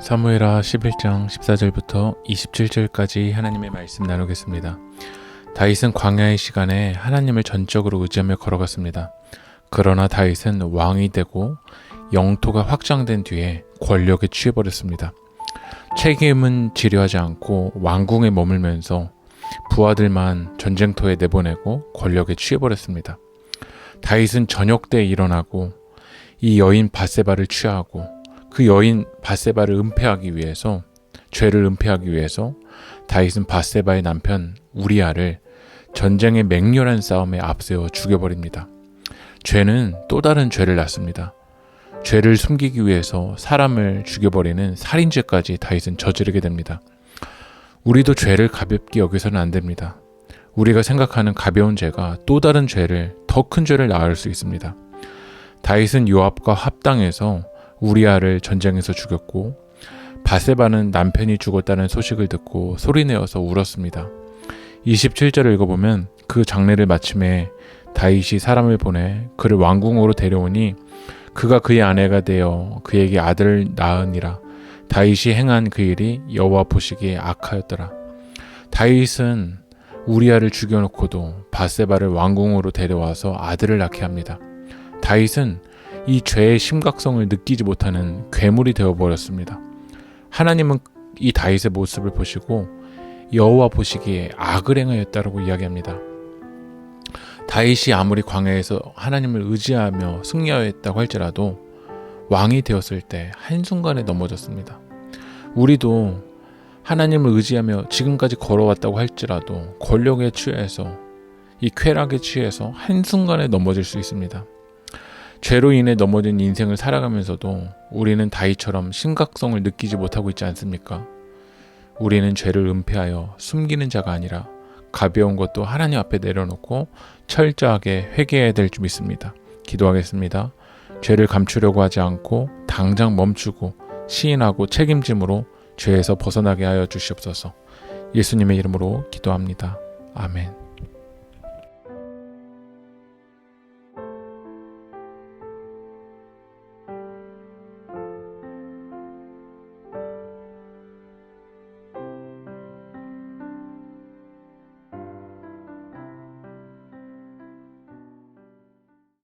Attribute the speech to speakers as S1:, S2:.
S1: 사무엘하 11장 14절부터 27절까지 하나님의 말씀 나누겠습니다. 다윗은 광야의 시간에 하나님을 전적으로 의지하며 걸어갔습니다. 그러나 다윗은 왕이 되고 영토가 확장된 뒤에 권력에 취해버렸습니다. 책임은 지려하지 않고 왕궁에 머물면서 부하들만 전쟁터에 내보내고 권력에 취해버렸습니다. 다윗은 저녁 때 일어나고 이 여인 바세바를 취하고 그 여인 바세바를 은폐하기 위해서 죄를 은폐하기 위해서 다윗은 바세바의 남편 우리아를 전쟁의 맹렬한 싸움에 앞세워 죽여버립니다. 죄는 또 다른 죄를 낳습니다. 죄를 숨기기 위해서 사람을 죽여버리는 살인죄까지 다윗은 저지르게 됩니다. 우리도 죄를 가볍게 여기서는 안 됩니다. 우리가 생각하는 가벼운 죄가 또 다른 죄를 더 큰 죄를 낳을 수 있습니다. 다윗은 요압과 합당해서 우리아를 전쟁에서 죽였고 바세바는 남편이 죽었다는 소식을 듣고 소리내어서 울었습니다. 27절을 읽어보면 그 장례를 마침에 다윗이 사람을 보내 그를 왕궁으로 데려오니 그가 그의 아내가 되어 그에게 아들을 낳으니라. 다윗이 행한 그 일이 여호와 보시기에 악하였더라. 다윗은 우리아를 죽여놓고도 바세바를 왕궁으로 데려와서 아들을 낳게 합니다. 다윗은 이 죄의 심각성을 느끼지 못하는 괴물이 되어버렸습니다. 하나님은 이 다윗의 모습을 보시고 여호와 보시기에 악을 행하였다라고 이야기합니다. 다윗이 아무리 광야에서 하나님을 의지하며 승리하였다고 할지라도 왕이 되었을 때 한순간에 넘어졌습니다. 우리도 하나님을 의지하며 지금까지 걸어왔다고 할지라도 권력에 취해서 이 쾌락에 취해서 한순간에 넘어질 수 있습니다. 죄로 인해 넘어진 인생을 살아가면서도 우리는 다이처럼 심각성을 느끼지 못하고 있지 않습니까? 우리는 죄를 은폐하여 숨기는 자가 아니라 가벼운 것도 하나님 앞에 내려놓고 철저하게 회개해야 될 줄 믿습니다. 기도하겠습니다. 죄를 감추려고 하지 않고 당장 멈추고 시인하고 책임짐으로 죄에서 벗어나게 하여 주시옵소서. 예수님의 이름으로 기도합니다. 아멘.